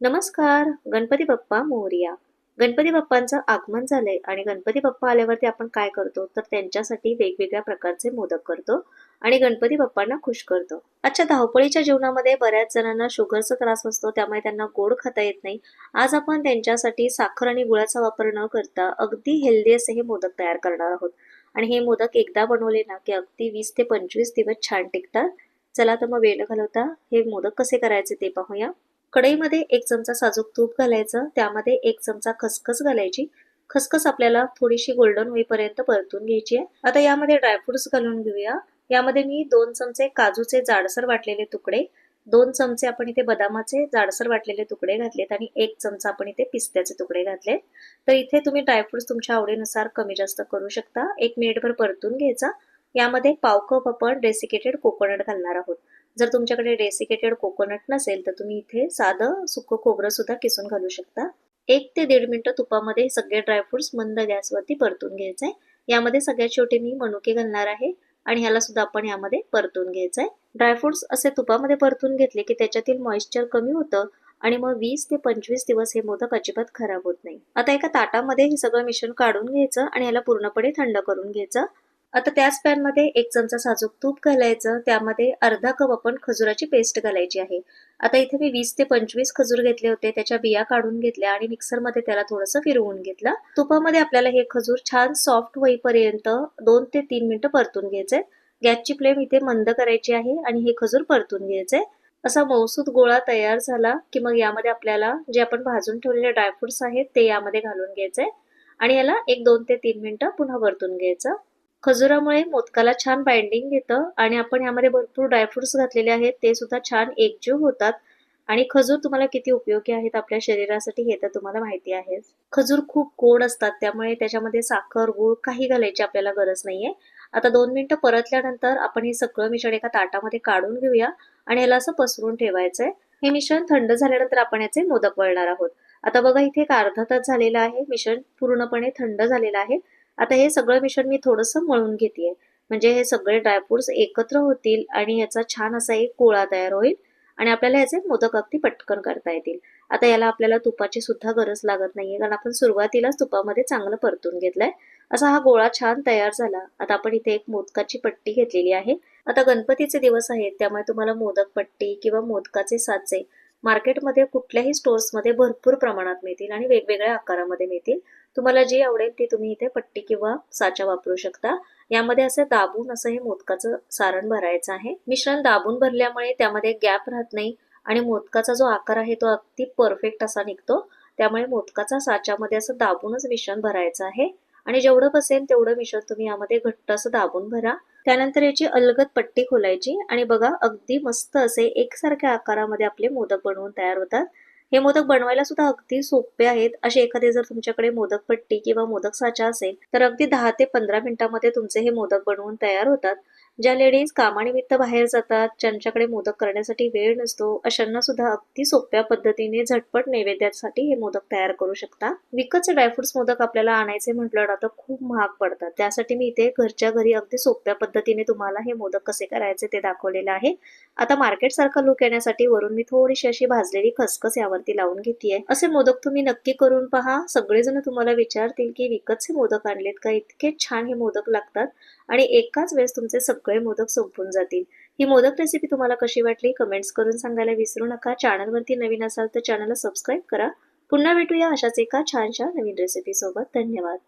नमस्कार गणपती बाप्पा मोरया. गणपती बाप्पांचं आगमन झालंय आणि गणपती बाप्पा आल्यावरती आपण काय करतो? तर त्यांच्यासाठी वेगवेगळ्या प्रकारचे मोदक करतो आणि गणपती बाप्पांना खुश करतो. आजच्या धावपळीच्या जीवनामध्ये बऱ्याच जणांना शुगरचा त्रास असतो त्यामुळे त्यांना गोड खाता येत नाही. आज आपण त्यांच्यासाठी साखर आणि गुळाचा वापर न करता अगदी हेल्दी असे हे मोदक तयार करणार आहोत. आणि हे मोदक एकदा बनवले ना की अगदी वीस ते पंचवीस दिवस छान टिकतात. चला तर मग वेळ घालवता हे मोदक कसे करायचे ते पाहूया. कढईमध्ये एक चमचा साजूक तूप घालायचं त्यामध्ये एक चमचा खसखस घालायची. खसखस आपल्याला थोडीशी गोल्डन होईपर्यंत परतून घ्यायची आहे. आता यामध्ये ड्रायफ्रुट्स घालून घेऊया. यामध्ये मी दोन चमचे काजूचे जाडसर वाटलेले तुकडे दोन चमचे आपण इथे बदामाचे जाडसर वाटलेले तुकडे घातलेत आणि एक चमचा आपण इथे पिस्त्याचे तुकडे घातलेत. तर इथे तुम्ही ड्रायफ्रुट्स तुमच्या आवडीनुसार कमी जास्त करू शकता. एक मिनिटभर परतून घ्यायचा. यामध्ये पाव कप आपण डेसिकेटेड कोकोनट घालणार आहोत. जर तुमच्याकडे डेसिकेटेड कोकोनट नसेल तर तुम्ही इथे साधं सुकं खोबरं सुद्धा किसून घालू शकता. एक ते दीड मिनटं तुपामध्ये सगळे ड्रायफ्रुट्स मंद गॅसवरती परतून घ्यायचे यामध्ये सगळ्यात शेवटी मी मनुके घालणार आहे आणि ह्याला सुद्धा आपण यामध्ये परतून घ्यायचं आहे ड्रायफ्रुट्स असे तुपामध्ये परतून घेतले की त्याच्यातील मॉइश्चर कमी होतं आणि मग वीस ते पंचवीस दिवस हे मोदक अजिबात खराब होत नाही. आता एका ताटामध्ये हे सगळं मिश्रण काढून घ्यायचं आणि याला पूर्णपणे थंड करून घ्यायचं. आता त्याच पॅनमध्ये एक चमचा साजूक तूप घालायचं त्यामध्ये अर्धा कप आपण खजुराची पेस्ट घालायची आहे. आता इथे मी वीस ते पंचवीस खजूर घेतले होते त्याच्या बिया काढून घेतल्या आणि मिक्सरमध्ये त्याला थोडंसं फिरवून घेतलं. तुपामध्ये आपल्याला हे खजूर छान सॉफ्ट होईपर्यंत दोन ते तीन मिनिटं परतून घ्यायचे गॅसची फ्लेम इथे मंद करायची आहे आणि हे खजूर परतून घ्यायचे असा मौसूद गोळा तयार झाला की मग यामध्ये आपल्याला जे आपण भाजून ठेवलेले ड्रायफ्रुट्स आहेत ते यामध्ये घालून घ्यायचे आणि याला एक दोन ते तीन मिनिटं पुन्हा परतून घ्यायचं. खजुरामुळे मोदकाला छान बाइंडिंग येतं आणि आपण यामध्ये भरपूर ड्रायफ्रुट्स घातलेले आहेत. ते सुद्धा छान एकजीव होतात. आणि खजूर तुम्हाला किती उपयोगी आहेत आपल्या शरीरासाठी हे तर तुम्हाला माहिती आहे. खजूर खूप गोड असतात. त्यामुळे त्याच्यामध्ये साखर गूळ काही घालायची आपल्याला गरज नाहीये. आता दोन मिनिटं परतल्यानंतर आपण हे सगळं मिश्रण एका ताटामध्ये काढून घेऊया आणि याला असं पसरून ठेवायचंय. हे मिश्रण थंड झाल्यानंतर आपण याचे मोदक वळणार आहोत. आता बघा इथे एक अर्धा तास झालेला आहे. मिश्रण पूर्णपणे थंड झालेलं आहे. आता हे सगळं मिश्रण मी थोडंसं मळून घेते म्हणजे हे सगळे ड्रायफ्रुट्स एकत्र होतील आणि याचा छान असा एक गोळा तयार होईल आणि आपल्याला याचे मोदक अगदी पटकन करता येतील. आता याला आपल्याला तुपाची सुद्धा गरज लागत नाहीये कारण आपण सुरुवातीलाच तुपामध्ये चांगलं परतून घेतलंय. असा हा गोळा छान तयार झाला. आता आपण इथे एक मोदकाची पट्टी घेतलेली आहे. आता गणपतीचे दिवस आहेत त्यामुळे तुम्हाला मोदक पट्टी किंवा मोदकाचे साचे मार्केटमध्ये कुठल्याही स्टोर्समध्ये भरपूर प्रमाणात मिळतील आणि वेगवेगळ्या आकारामध्ये मिळतील. तुम्हाला जी आवडेल ती तुम्ही इथे पट्टी किंवा साचा वापरू शकता. यामध्ये असं दाबून असं हे मोदकाचं सारण भरायचं आहे. मिश्रण दाबून भरल्यामुळे त्यामध्ये गॅप राहत नाही आणि मोदकाचा जो आकार आहे तो अगदी परफेक्ट असा निघतो. त्यामुळे मोदकाचा साच्यामध्ये असं दाबूनच मिश्रण भरायचं आहे. आणि जेवढं बसेल तेवढं मिश्रण तुम्ही यामध्ये घट्ट असं दाबून भरा. त्यानंतर याची अलगद पट्टी खोलायची. आणि बघा अगदी मस्त असे एकसारख्या आकारामध्ये आपले मोदक बनवून तयार होतात. हे मोदक बनवायला सुद्धा अगदी सोपे आहेत. असे एखादे जर तुमच्याकडे मोदक पट्टी किंवा मोदक साचा असेल तर अगदी दहा ते पंधरा मिनिटांमध्ये तुमचे हे मोदक बनवून तयार होतात. ज्या लेडीज कामानिमित्त बाहेर जातात ज्यांच्याकडे मोदक करण्यासाठी वेळ नसतो अशांना सुद्धा अगदी सोप्या पद्धतीने झटपट नैवेद्यासाठी हे मोदक तयार करू शकता. विकतचे ड्रायफ्रुट्स मोदक आपल्याला आणायचे म्हटलं ना तर खूप महाग पडतात. त्यासाठी मी इथे घरच्या घरी अगदी सोप्या पद्धतीने तुम्हाला हे मोदक कसे करायचे ते दाखवलेलं आहे. आता मार्केट सारखा लुक येण्यासाठी वरून मी थोडीशी अशी भाजलेली खसखस यावरती लावून घेतलीये असे मोदक तुम्ही नक्की करून पहा. सगळेजण तुम्हाला विचारतील की विकतचे मोदक आणलेत का? इतके छान हे मोदक लागतात. आणि एकाच वेळेस तुमचे सगळे मोदक संपून जातील. ही मोदक रेसिपी तुम्हाला कशी वाटली? कमेंट्स करून सांगायला विसरू नका. चॅनलवरती नवीन असाल तर चॅनलला सबस्क्राईब करा. पुन्हा भेटूया अशाच एका छानशा नवीन रेसिपीसोबत धन्यवाद.